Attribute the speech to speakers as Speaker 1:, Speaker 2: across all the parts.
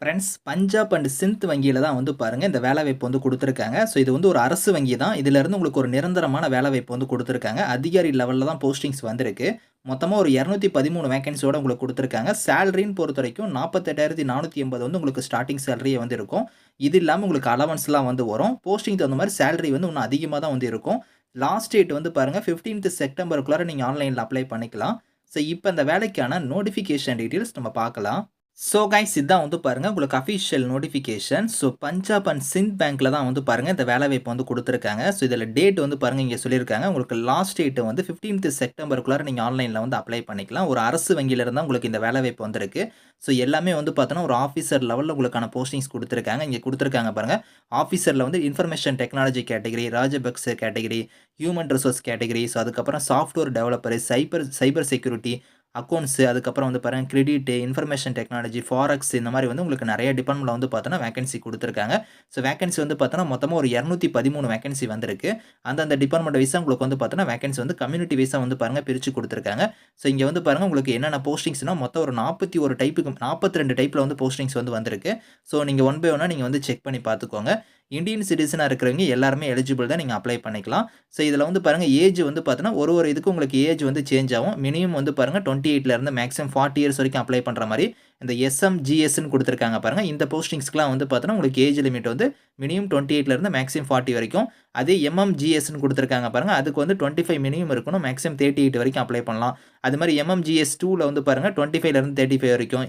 Speaker 1: Friends Punjab and Sindh வங்கியில் தான் வந்து பாருங்கள் இந்த வேலைவாய்ப்பு வந்து கொடுத்துருக்காங்க. ஸோ இது வந்து ஒரு அரசு வங்கி தான். இதிலேருந்து உங்களுக்கு ஒரு நிரந்தரமான வேலைவாய்ப்பு வந்து கொடுத்துருக்காங்க. அதிகாரி லெவலில் தான் போஸ்டிங்ஸ் வந்திருக்கு. மொத்தமாக ஒரு இரநூத்தி பதிமூணு வேகன்சியோட உங்களுக்கு கொடுத்துருக்காங்க. சேலரின்னு பொறுத்த வரைக்கும் நாற்பத்தெட்டாயிரத்தி நானூற்றி எண்பது வந்து உங்களுக்கு ஸ்டார்டிங் சேலரியே வந்து இருக்கும். இது இல்லாமல் உங்களுக்கு அலவன்ஸ்லாம் வந்து வரும். போஸ்டிங் தகுந்த மாதிரி சேலரி வந்து இன்னும் அதிகமாக தான் வந்து இருக்கும். லாஸ்ட் டேட் வந்து பாருங்கள் ஃபிஃப்டீன்த் செப்டம்பருக்குள்ளார நீங்கள் ஆன்லைனில் அப்ளை பண்ணிக்கலாம். ஸோ இப்போ இந்த வேலைக்கான நோட்டிஃபிகேஷன் டீட்டெயில்ஸ் நம்ம பார்க்கலாம். ஸோ கைஸ் இதான் வந்து பாருங்கள் உங்களுக்கு official notification so Punjab and Sind பேங்க்கில் தான் வந்து பாருங்கள் இந்த வேலை வாய்ப்பு வந்து கொடுத்துருக்காங்க. ஸோ இதில் டேட் வந்து பாருங்கள் இங்கே சொல்லியிருக்காங்க. உங்களுக்கு லாஸ்ட் டேட் வந்து ஃபிஃப்டீன்த் செப்டம்பருக்குள்ளார நீங்கள் ஆன்லைனில் வந்து அப்ளை பண்ணிக்கலாம். ஒரு அரசு வங்கியிலிருந்து உங்களுக்கு இந்த வேலை வாய்ப்பு வந்திருக்கு. ஸோ எல்லாமே வந்து பார்த்தோன்னா ஒரு ஆஃபீஸர் லெவலில் உங்களுக்கான போஸ்டிங்ஸ் கொடுத்துருக்காங்க. இங்கே கொடுத்துருக்காங்க பாருங்கள் ஆஃபீஸரில் வந்து information technology category ராஜபக்ஸ் category human resource category so அதுக்கப்புறம் software developer cyber cyber security accounts அதுக்கப்புறம் வந்து பாருங்கள் கிரெடிட்டு இன்ஃபர்மேஷன் டெக்னாலஜி ஃபாரக்ஸ் இந்த மாதிரி வந்து உங்களுக்கு நிறைய டிபார்ட்மெண்ட்டில் வந்து பார்த்தோன்னா வேகன்சி கொடுத்துருக்காங்க. ஸோ வேகன்சி வந்து பார்த்தோன்னா மொத்தமாக ஒரு இரநூத்தி பதிமூணு வேகன்சி வந்திருக்கு. அந்தந்த டிபார்ட்மெண்ட் வைஸாக உங்களுக்கு வந்து பார்த்தோன்னா வேகன்சி வந்து கம்யூனிட்டி வைஸாக வந்து பாருங்கள் பிரித்து கொடுத்துருக்காங்க. ஸோ இங்கே வந்து பாருங்கள் உங்களுக்கு என்னென்ன போஸ்டிங்ஸ்னால் மொத்தம் ஒரு நாற்பத்தி ஒரு டைப்புக்கு நாற்பத்தி ரெண்டு டைப்பில் வந்து போஸ்டிங்ஸ் வந்து வந்திருக்கு. ஸோ நீங்கள் ஒன் பை ஒன்னாக நீங்கள் வந்து செக் பண்ணி பார்த்துக்கோங்க. இந்தியன் சிட்டிசனாக இருக்கிறவங்க எல்லாருமே எலிஜிபிள் தான் நீங்கள் அப்ளை பண்ணிக்கலாம். ஸோ இதில் வந்து பாருங்கள் ஏஜ் வந்து பார்த்தோன்னா ஒரு ஒரு இதுக்கு உங்களுக்கு ஏஜ் வந்து சேஞ்ச் ஆகும். மினிமம் வந்து பாருங்கள் டுவெண்ட்டி எயிட்லேருந்து மேக்ஸிமம் ஃபார்ட்டி இயர்ஸ் வரைக்கும் அப்ளை பண்ணுற மாதிரி இந்த எஸ்எம்ஜிஎஸ்ன்னு கொடுத்துருக்காங்க பாருங்கள் இந்த போஸ்டிங்ஸ்க்குலாம் வந்து பார்த்தோன்னா உங்களுக்கு ஏஜ் லிமிட் வந்து மினிமம் டுவெண்ட்டி எயிட்லேருந்து மேக்ஸிமம் ஃபார்ட்டி வரைக்கும். அதே எம்எம்ஜிஎஸ்ன்னு கொடுத்துருக்காங்க பாருங்கள் அதுக்கு வந்து டுவெண்ட்டி ஃபைவ் மினிமம் இருக்கணும். மேக்ஸிமம் தேர்ட்டி எயிட் வரைக்கும் அப்ளை பண்ணலாம். அது மாதிரி எம்எம்ஜிஎஸ் டூவில் வந்து பாருங்கள் டுவெண்ட்டி ஃபைவ்லேருந்து தேர்ட்டி ஃபைவ் வரைக்கும்.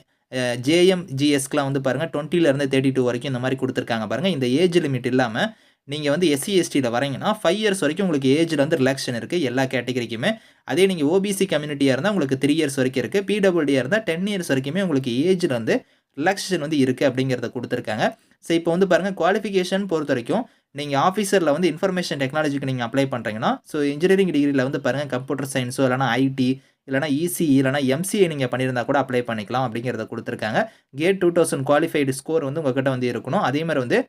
Speaker 1: ஜேஎம்ஜிஎஸ்க்குலாம் வந்து பாருங்கள் டுவெண்ட்டிலேருந்து தேர்ட்டி டூ வரைக்கும் இந்த மாதிரி கொடுத்துருக்காங்க பாருங்கள் இந்த ஏஜ் லிமிட் இல்லாமல் நீங்கள் வந்து எஸ்சி எஸ்டியில் வரீங்கன்னா ஃபைவ் இயர்ஸ் வரைக்கும் உங்களுக்கு ஏஜில் வந்து ரிலாக்ஷன் இருக்குது எல்லா கேட்டகரிக்குமே அதே நீங்கள் ஓபிசி கம்யூனிட்டியாக இருந்தால் உங்களுக்கு த்ரீ இயர்ஸ் வரைக்கும் இருக்குது பிடபிள்யூடியாக இருந்தால் டென் இயர்ஸ் வரைக்குமே உங்களுக்கு ஏஜில் வந்து ரிலாக்ஸேஷன் வந்து இருக்குது அப்படிங்கிறத கொடுத்துருக்காங்க. ஸோ இப்போ வந்து பாருங்கள் குவாலிஃபிகேஷன் பொறுத்த வரைக்கும் நீங்கள் ஆஃபீஸரில் வந்து இன்ஃபர்மேஷன் டெக்னாலஜிக்கு நீங்கள் அப்ளை பண்ணுறீங்கன்னா ஸோ இன்ஜினியரிங் டிகிரியில் வந்து பாருங்கள் கம்ப்யூட்டர் சயின்ஸோ இல்லைனா ஐடி இல்லைனா இசி இல்லைனா எம்சிஏ நீங்கள் பண்ணியிருந்தா கூட அப்ளை பண்ணிக்கலாம் அப்படிங்கிறத கொடுத்துருக்காங்க. GATE two thousand qualified score வந்து உங்கள்கிட்ட வந்து இருக்கணும். அதே மாதிரி வந்து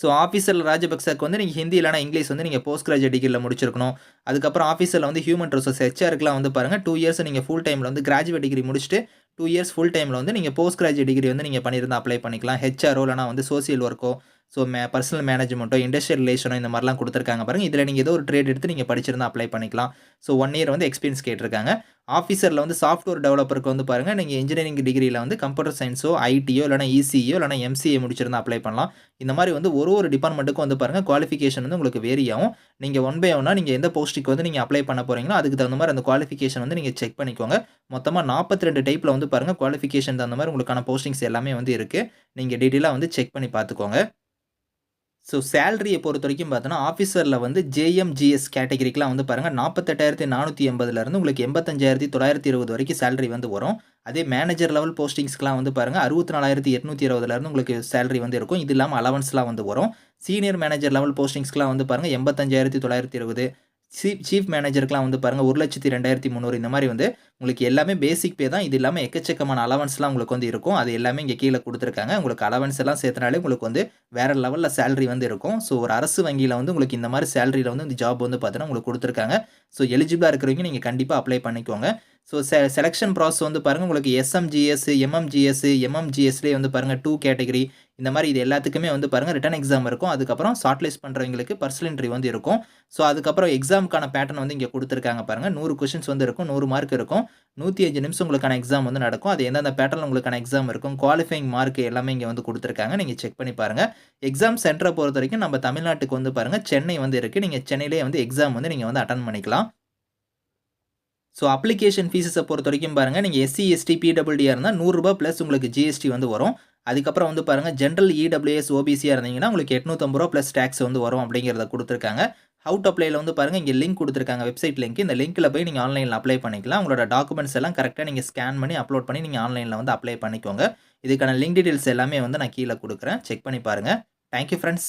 Speaker 1: ஸோ ஆஃபீஸரில் ராஜபக்சாக்கு வந்து நீங்கள் ஹிந்தி இல்லைனா இங்கிலீஷ் வந்து நீங்கள் போஸ்ட் கிராஜுவேட் டிகிரியில் முடிச்சிருக்கணும். அதுக்கப்புறம் ஆஃபீஸரில் வந்து ஹியூமன் ரிசோர்ஸ் ஹெச்ஆருக்குலாம் வந்து பாருங்கள் டூ இயர்ஸ் நீங்கள் ஃபுல் டைமில் வந்து கிராஜுவேட் டிகிரி முடிச்சுட்டு டூ இயர்ஸ் ஃபுல் டைமில் வந்து நீங்கள் போஸ்ட் கிராஜுவேட் டிகிரி வந்து நீங்கள் பண்ணியிருந்தால் அப்ளை பண்ணிக்கலாம். ஹெச்ஆரோ இல்லைனா வந்து சோசியல் ஒர்க்கோ ஸோ மே பர்சனல் மேனேஜ்மெண்ட்டோ இண்டஸ்ட்ரியல் ரிலேஷனோ இந்த மாதிரிலாம் கொடுத்துருக்காங்க பாருங்கள் இதில் நீங்கள் ஏதோ ஒரு ட்ரேட் எடுத்து நீங்கள் படிச்சிருந்தா அப்ளை பண்ணிக்கலாம். ஸோ ஒன் இயர் வந்து எக்ஸ்பீரியன்ஸ் கேட்டிருக்காங்க. ஆஃபீஸரில் வந்து சாஃப்ட்வேர் டெவலப்பருக்கு வந்து பாருங்கள் நீங்கள் இன்ஜினியரிங் டிகிரியில் வந்து கம்ப்யூட்டர் சயின்ஸோ ஐடியோ இல்லைனா இசியோ இல்லைனா எம்சிஏ முடிச்சிருந்தா அப்ளை பண்ணலாம். இந்த மாதிரி வந்து ஒரு ஒரு டிபார்ட்மெண்ட்டுக்கும் வந்து பாருங்கள் குவாலிஃபிகேஷன் வந்து உங்களுக்கு வேரி ஆகும். நீங்கள் ஒன் பை ஒன்னா நீங்கள் எந்த போஸ்ட்டுக்கு வந்து நீங்கள் அப்ளை பண்ண போகிறீங்களோ அதுக்கு தகுந்த மாதிரி அந்த குவாலிஃபிகேஷன் வந்து நீங்கள் செக் பண்ணிக்கோங்க. மொத்தமாக நாற்பத்தி ரெண்டு டைப்பில் வந்து பாருங்கள் குவாலிஃபிகேஷன் தகுந்த மாதிரி உங்களுக்கான போஸ்டிங்ஸ் எல்லாமே வந்து இருக்குது நீங்கள் டீட்டெயிலாக வந்து செக் பண்ணி பார்த்துக்கோங்க. ஸோ சேலரியை பொறுத்த வரைக்கும் பார்த்தோன்னா ஆஃபீஸரில் வந்து ஜேஎம்ஜிஎஸ் கேட்டகரிக்கெலாம் வந்து பாருங்கள் நாற்பத்தெட்டாயிரத்தி நானூற்றி எண்பதுலேருந்து உங்களுக்கு எண்பத்தஞ்சாயிரத்தி தொள்ளாயிரத்தி இருபது வரைக்கும் சேலரி வந்து வரும். அதே மேனேஜர் லெவல் போஸ்டிங்ஸ்க்குலாம் வந்து பாருங்கள் அறுபத்தி நாலாயிரத்தி எட்நூற்றி இருபதுலேருந்து உங்களுக்கு சேலரி வந்து இருக்கும். இது இல்லாமல் அலவன்ஸ்லாம் வந்து வரும். சீனியர் மேனேஜர் லெவல் போஸ்டிங்ஸ்க்குலாம் வந்து பாருங்கள் எண்பத்தஞ்சாயிரத்தி தொள்ளாயிரத்தி இருபது. சீஃப் சீஃப் மேனேஜருக்குலாம் வந்து பாருங்கள் ஒரு லட்சத்தி ரெண்டாயிரத்தி முந்நூறு இந்த மாதிரி வந்து உங்களுக்கு எல்லாமே பேசிக் பே தான். இது இல்லாமல் எக்கச்சக்கமான அலவன்ஸ்லாம் உங்களுக்கு வந்து இருக்கும். அது எல்லாமே இங்கே கீழே கொடுத்துருக்காங்க. உங்களுக்கு அலவன்ஸ் எல்லாம் சேர்த்தனாலே உங்களுக்கு வந்து வேறு லெவலில் சேலரி வந்து இருக்கும். ஸோ ஒரு அரசு வங்கியில் வந்து உங்களுக்கு இந்த மாதிரி சேலரியில் வந்து இந்த ஜாப் வந்து பார்த்தீங்கன்னா உங்களுக்கு கொடுத்துருக்காங்க. ஸோ எலிஜிபிளாக இருக்கிறவங்க நீங்கள் கண்டிப்பாக அப்ளை பண்ணிக்கோங்க. ஸோ செ செலெக்ஷன் ப்ராசஸ் வந்து பாருங்கள் உங்களுக்கு எஸ்எம்ஜிஎஸ் எம்எம்ஜிஎஸ் எம்எம்ஜிஎஸ்லேயே வந்து பாருங்கள் டூ கேட்டகரி இந்த மாதிரி இது எல்லாத்துக்குமே வந்து பாருங்கள் ரிட்டன் எக்ஸாம் இருக்கும். அதுக்கப்புறம் ஷார்ட்லிஸ்ட் பண்ணுறவங்களுக்கு பர்சல் இன்ட்ரி வந்து இருக்கும். ஸோ அதுக்கப்புறம் எக்ஸாமுக்கான பேட்டர்ன் வந்து இங்கே கொடுத்துருக்காங்க பாருங்கள் நூறு கொஷின்ஸ் வந்து இருக்கும் நூறு மார்க் இருக்கும். நூற்றி அஞ்சு நிமிஷம் உங்களுக்கான எக்ஸாம் வந்து நடக்கும். அது எந்தெந்த பேட்டர்ன் உங்களுக்கான எக்ஸாம் இருக்கும் குவாலிஃபைங் மார்க் எல்லாமே இங்கே வந்து கொடுத்துருக்காங்க. நீங்கள் செக் பண்ணி பாருங்கள் எக்ஸாம் சென்டரை பொறுத்த வரைக்கும் நம்ம தமிழ்நாட்டுக்கு வந்து பாருங்கள் சென்னை வந்து இருக்குது நீங்கள் சென்னையிலே வந்து எக்ஸாம் வந்து நீங்கள் வந்து அட்டன் பண்ணிக்கலாம். ஸோ அப்ளிகேஷன் ஃபீஸஸை பொறுத்த வரைக்கும் பாருங்கள் நீங்கள் எஸ்சி எஸ்டி பிடபிள்யூடியாக இருந்தால் நூறுரூபா ப்ளஸ் உங்களுக்கு ஜிஎஸ்டி வந்து வரும். அதுக்கப்புறம் வந்து பாருங்கள் ஜென்ரல் இடபிள்யூஎஸ் ஓபிசியாக இருந்தீங்கன்னா உங்களுக்கு எட்நூற்றம்பது ரூபா ப்ளஸ் டேக்ஸ் வந்து வரும் அப்படிங்கிறத கொடுத்துருக்காங்க. அவுட் அப்ளைல வந்து பாருங்கள் இங்கே லிங்க் கொடுத்துருக்காங்க வெப்சைட் லிங்க் இந்த லிங்க்கில் போய் நீங்கள் ஆன்லைனில் அப்ளை பண்ணிக்கலாம். உங்களோட டாக்குமெண்ட்ஸ் எல்லாம் கரெக்டாக நீங்கள் ஸ்கேன் பண்ணி அப்லோட் பண்ணி நீங்கள் ஆன்லைனில் வந்து அப்ளை பண்ணிக்கோங்க. இதுக்கான லிங்க் டீட்டெயில்ஸ் எல்லாமே வந்து நான் கீழே கொடுக்குறேன். செக் பண்ணி பாருங்கள் தேங்க்யூ ஃப்ரெண்ட்ஸ்